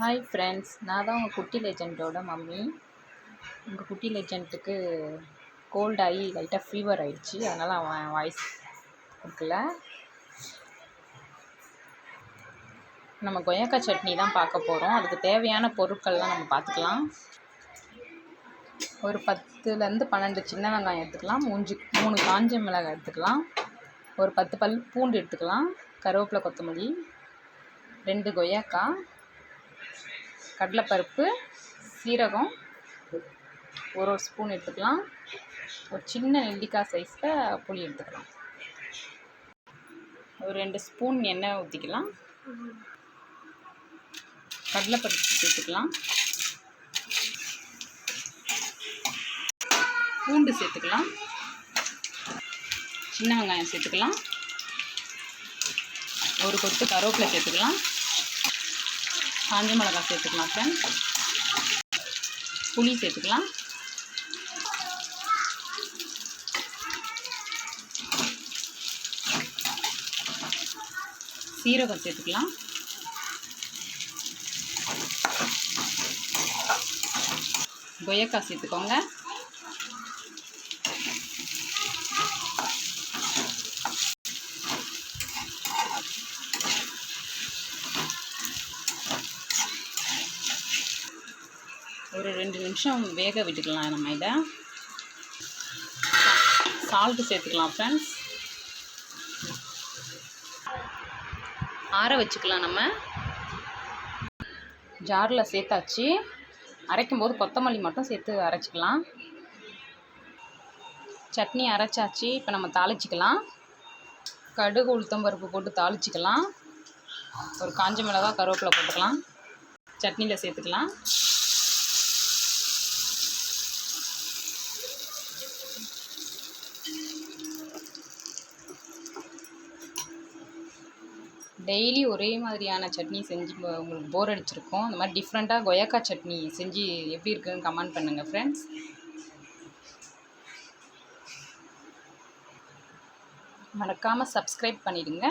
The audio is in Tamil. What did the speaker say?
ஹாய் ஃப்ரெண்ட்ஸ் நான் தான் உங்கள் குட்டி லெஜெண்டோட மம்மி. உங்கள் குட்டி லெஜெண்ட்டுக்கு கோல்ட் ஆகி லைட்டாக ஃபீவர் ஆயிடுச்சு. அதனால் அவன் வாய்ஸ் கொடுக்கல. நம்ம கொய்யாக்காய் சட்னி தான் பார்க்க போகிறோம் அதுக்கு தேவையான பொருட்கள்லாம் நம்ம பார்த்துக்கலாம். ஒரு பத்துலேருந்து பன்னெண்டு சின்ன வெங்காயம் எடுத்துக்கலாம். மூஞ்சு மூணு காஞ்ச மிளகாய் எடுத்துக்கலாம். ஒரு பத்து பல் பூண்டு எடுத்துக்கலாம். கருவேப்பிலை கொத்தமல்லி ரெண்டு கொய்யாக்காய். கடலைப்பருப்பு சீரகம் ஒரு ஒரு ஸ்பூன் எடுத்துக்கலாம். ஒரு சின்ன நெல்லிக்காய் சைஸில் புளி எடுத்துக்கலாம். ஒரு ரெண்டு ஸ்பூன் எண்ணெய் ஊற்றிக்கலாம் கடலைப்பருப்பு சேர்த்துக்கலாம். பூண்டு சேர்த்துக்கலாம். சின்ன வெங்காயம் சேர்த்துக்கலாம். ஒரு கொத்து கருவேப்பிலை சேர்த்துக்கலாம். காஞ்ச மிளகா சேர்த்துக்கலாம் ஃப்ரெண்ட்ஸ் புளி சேர்த்துக்கலாம். சீரகம் சேர்த்துக்கலாம். கொய்யக்காய் சேர்த்துக்கோங்க. ஒரு ரெண்டு நிமிஷம் வேக விட்டுக்கலாம் நம்ம இதை. சால்ட்டு சேர்த்துக்கலாம் ஃப்ரெண்ட்ஸ் ஆற வச்சுக்கலாம் நம்ம. ஜாரில் சேர்த்தாச்சு. அரைக்கும்போது கொத்தமல்லி மட்டும் சேர்த்து அரைச்சிக்கலாம். சட்னி அரைச்சாச்சு இப்போ நம்ம தாளிச்சிக்கலாம். கடுகு உளுத்தம்பருப்பு போட்டு தாளிச்சிக்கலாம். ஒரு காஞ்ச மிளகா கருவேப்பிலை போட்டுக்கலாம். சட்னியில் சேர்த்துக்கலாம். டெய்லி ஒரே மாதிரியான சட்னி செஞ்சு உங்களுக்கு போர் அடிச்சிருக்கோம். அந்த மாதிரி டிஃப்ரெண்ட்டாக கொயக்கா சட்னி செஞ்சு எப்படி இருக்குன்னு கமெண்ட் பண்ணுங்கள் ஃப்ரெண்ட்ஸ் மறக்காமல் சப்ஸ்கிரைப் பண்ணிவிடுங்க